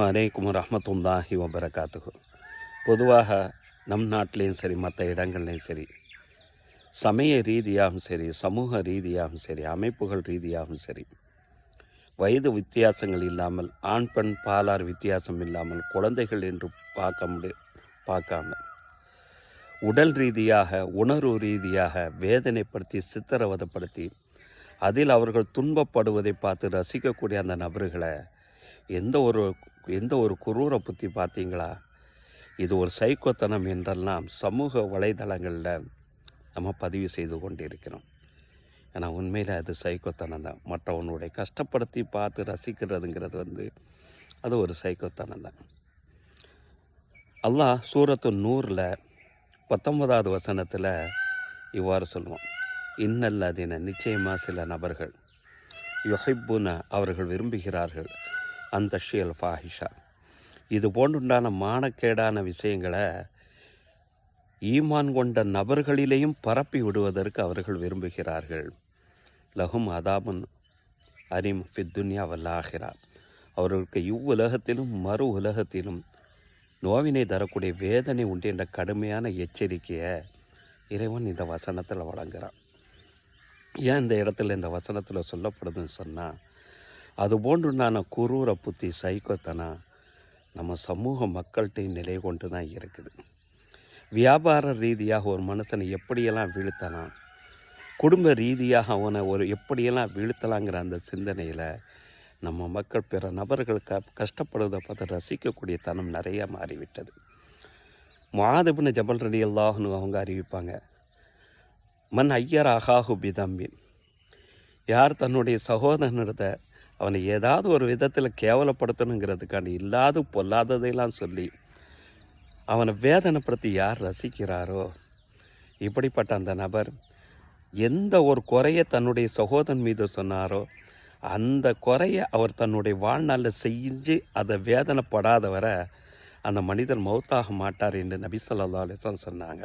அலைக்கும் ரஹமத்துல்லாஹி வபரகாத்துகு பொதுவாக நம் நாட்டிலையும் சரி மற்ற இடங்கள்லையும் சரி சமய ரீதியாகவும் சரி சமூக ரீதியாகவும் சரி அமைப்புகள் ரீதியாகவும் சரி வயது வித்தியாசங்கள் இல்லாமல் ஆண் பெண் பாலார் வித்தியாசம் இல்லாமல் குழந்தைகள் என்று பார்க்க முடி பார்க்காமல் உடல் ரீதியாக உணர்வு ரீதியாக வேதனைப்படுத்தி சித்திரவதைப்படுத்தி அதில் அவர்கள் துன்பப்படுவதை பார்த்து ரசிக்கக்கூடிய அந்த நபர்களை எந்த ஒரு எந்த ஒரு குரூர புத்தி பார்த்தீங்களா? இது ஒரு சைக்கோத்தனம் என்றெல்லாம் சமூக வலைதளங்களில் நம்ம பதிவு செய்து கொண்டிருக்கிறோம். ஏன்னா உண்மையில் அது சைக்கோத்தனம் தான். மற்றவனுடைய கஷ்டப்படுத்தி பார்த்து ரசிக்கிறதுங்கிறது வந்து அது ஒரு சைக்கோத்தனம் தான். அல்லாஹ் சூரத்து நூறில் பத்தொன்பதாவது வசனத்தில் இவ்வாறு சொல்லுவோம் இன்னல்லாதீன நிச்சயமாக சில நபர்கள் யொஹைப்புன அவர்கள் விரும்புகிறார்கள். அந்த ஷியல் ஃபாஹிஷா. இது போன்றுண்டான மானக்கேடான விஷயங்களை ஈமான் கொண்ட நபர்களிலேயும் பரப்பி விடுவதற்கு அவர்கள் விரும்புகிறார்கள். லகும் அதாபுன் அரிம் ஃபித்துன்யா வல்லாகிறா அவர்களுக்கு இவ்வுலகத்திலும் மறு உலகத்திலும் நோவினை தரக்கூடிய வேதனை உண்டு என்ற கடுமையான எச்சரிக்கையை இறைவன் இந்த வசனத்தில் வழங்குகிறான் ஏன் இந்த இடத்துல இந்த வசனத்தில் சொல்லப்படுதுன்னு சொன்னால் அது போன்றுண்டான குரூர புத்தி சைக்கோத்தனா நம்ம சமூக மக்கள்கிட்டையும் நிலை கொண்டு தான் இருக்குது. வியாபார ரீதியாக ஒரு மனுஷனை எப்படியெல்லாம் வீழ்த்தலாம் குடும்ப ரீதியாக அவனை ஒரு எப்படியெல்லாம் வீழ்த்தலாங்கிற அந்த சிந்தனையில் நம்ம மக்கள் பிற நபர்கள் க கஷ்டப்படுவதை பார்த்து ரசிக்கக்கூடிய தனம் நிறைய மாறிவிட்டது. மாதபின் ஜபல் ரலி அல்லாஹ்னு அவங்க அறிவிப்பாங்க மன் ஐயர் அகாஹு பிதம்பின் யார் தன்னுடைய சகோதரனிடத்தை அவனை ஏதாவது ஒரு விதத்தில் கேவலப்படுத்தணுங்கிறதுக்காண்டி இல்லாத பொல்லாததையெல்லாம் சொல்லி அவனை வேதனைப்படுத்தி யார் ரசிக்கிறாரோ? இப்படிப்பட்ட அந்த நபர் எந்த ஒரு குறையை தன்னுடைய சகோதரன் மீது சொன்னாரோ அந்த குறையை அவர் தன்னுடைய வாழ்நாளில் செஞ்சு அதை வேதனைப்படாதவரை அந்த மனிதர் மௌத்தாக மாட்டார் என்று நபி சொல்லா அலிஸ்லாம் சொன்னாங்க.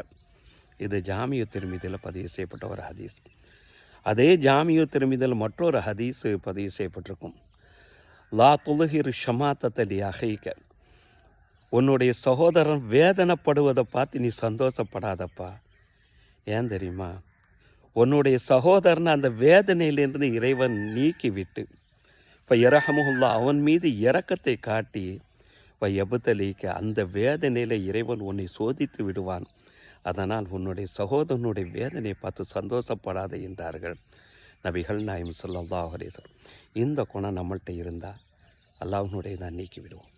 இது ஜாமிய திருமதியில் பதிவு செய்யப்பட்ட ஒரு ஹதீஸ். அதே ஜாமியோ திருமிதல் மற்றொரு ஹதீஸு பதிவு செய்யப்பட்டிருக்கும். லா துலுகிர் ஷமாத்தலி அகைக்க உன்னுடைய சகோதரன் வேதனைப்படுவதை பார்த்து நீ சந்தோஷப்படாதப்பா. ஏன் தெரியுமா? உன்னுடைய சகோதரனை அந்த வேதனையிலிருந்து இறைவன் நீக்கிவிட்டு இப்போ இரஹமுல்லா அவன் மீது இரக்கத்தை காட்டி இப்போ எபுத்தலிக்க அந்த வேதனையில் இறைவன் உன்னை சோதித்து விடுவான். அதனால் உன்னுடைய சகோதரனுடைய வேதனையை பார்த்து சந்தோஷப்படாத என்றார்கள். நபிகள் நாயம் சொல்லா இந்த குணம் நம்மள்கிட்ட இருந்தால் அல்லாஹனுடைய தான் நீக்கிவிடுவோம்.